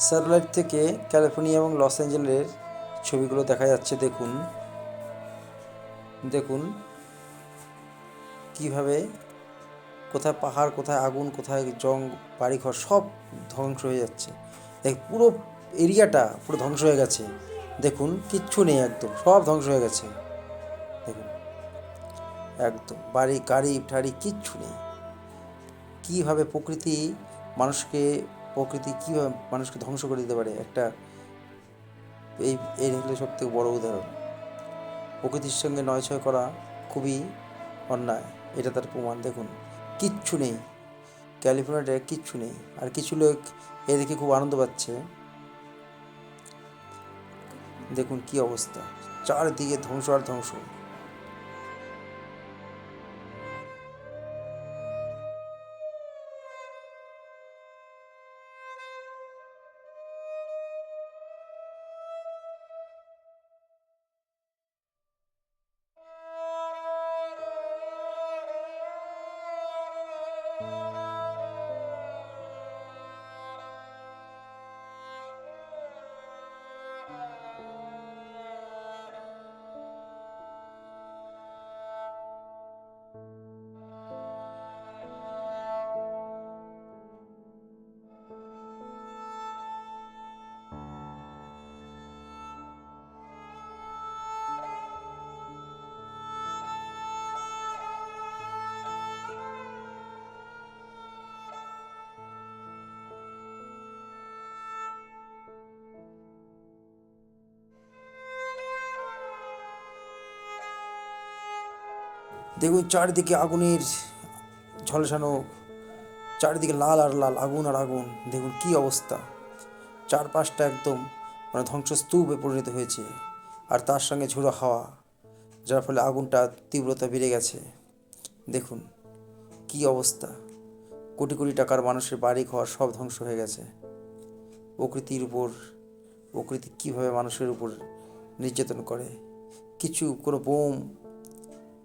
Satellite থেকে California এবং loss অ্যাঞ্জেলেসের ছবিগুলো দেখা যাচ্ছে। দেখুন। দেখুন। কীভাবে কোথায় পাহাড়, কোথায় আগুন, কোথায় জং, বাড়িঘর সব ধ্বংস হয়ে যাচ্ছে। দেখ, পুরো এরিয়াটা পুরো ধ্বংস হয়ে গেছে। দেখুন, কিচ্ছু নেই একদম, সব ধ্বংস হয়ে গেছে। দেখুন। একদম, বাড়ি, গাড়ি, ঠাড়ি, কিচ্ছু নেই। কীভাবে প্রকৃতি মানুষকে প্রকৃতি কীভাবে মানুষকে ধ্বংস করে দিতে পারে? একটা এই এই হলো সব থেকে বড়ো উদাহরণ। প্রকৃতির সঙ্গে নয় ছয় করা খুবই অন্যায়। এটা তার প্রমাণ। দেখুন, কিচ্ছু নেই। ক্যালিফোর্নিয়াতে কিচ্ছু নেই। আর কিছু লোক এ দেখে খুব আনন্দ পাচ্ছে। দেখুন কি অবস্থা। চারদিকে ধ্বংস আর ধ্বংস। দেখুন, চারিদিকে আগুনের ঝলসানো, চারিদিকে লাল আর লাল, আগুন আর আগুন। দেখুন কি অবস্থা। চারপাশটা একদম মানে ধ্বংসস্তূপে পরিণত হয়েছে। আর তার সঙ্গে ঝোড়ো হাওয়া, যার ফলে আগুনটা তীব্রতা বেড়ে গেছে। দেখুন কি অবস্থা। কোটি কোটি টাকার মানুষের বাড়ি ঘর সব ধ্বংস হয়ে গেছে। প্রকৃতির উপর, প্রকৃতি কীভাবে মানুষের উপর নির্যাতন করে? কিছু কোনো বোম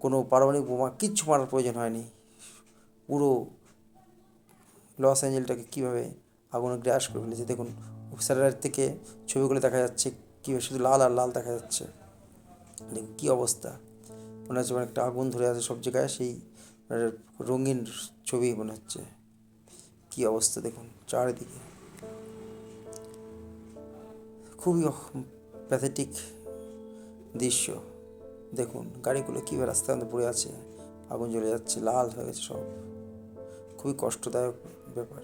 কোনো পারমাণবিক বোমা কিচ্ছু মারার প্রয়োজন হয়নি। পুরো লস অ্যাঞ্জেলটাকে কীভাবে আগুনে গ্রাস করে ফেলেছে দেখুন। স্যাটেলাইট থেকে ছবিগুলো দেখা যাচ্ছে, কীভাবে শুধু লাল আর লাল দেখা যাচ্ছে। দেখুন কী অবস্থা। মনে হচ্ছে একটা আগুন ধরে আছে সব জায়গায়, সেই রঙিন ছবি মনে হচ্ছে। কী অবস্থা দেখুন চারিদিকে। খুবই প্যাথেটিক দৃশ্য। দেখুন, গাড়িগুলো কীভাবে রাস্তার মধ্যে পড়ে আছে, আগুন জ্বলে যাচ্ছে, লাল হয়ে গেছে সব। খুবই কষ্টদায়ক ব্যাপার।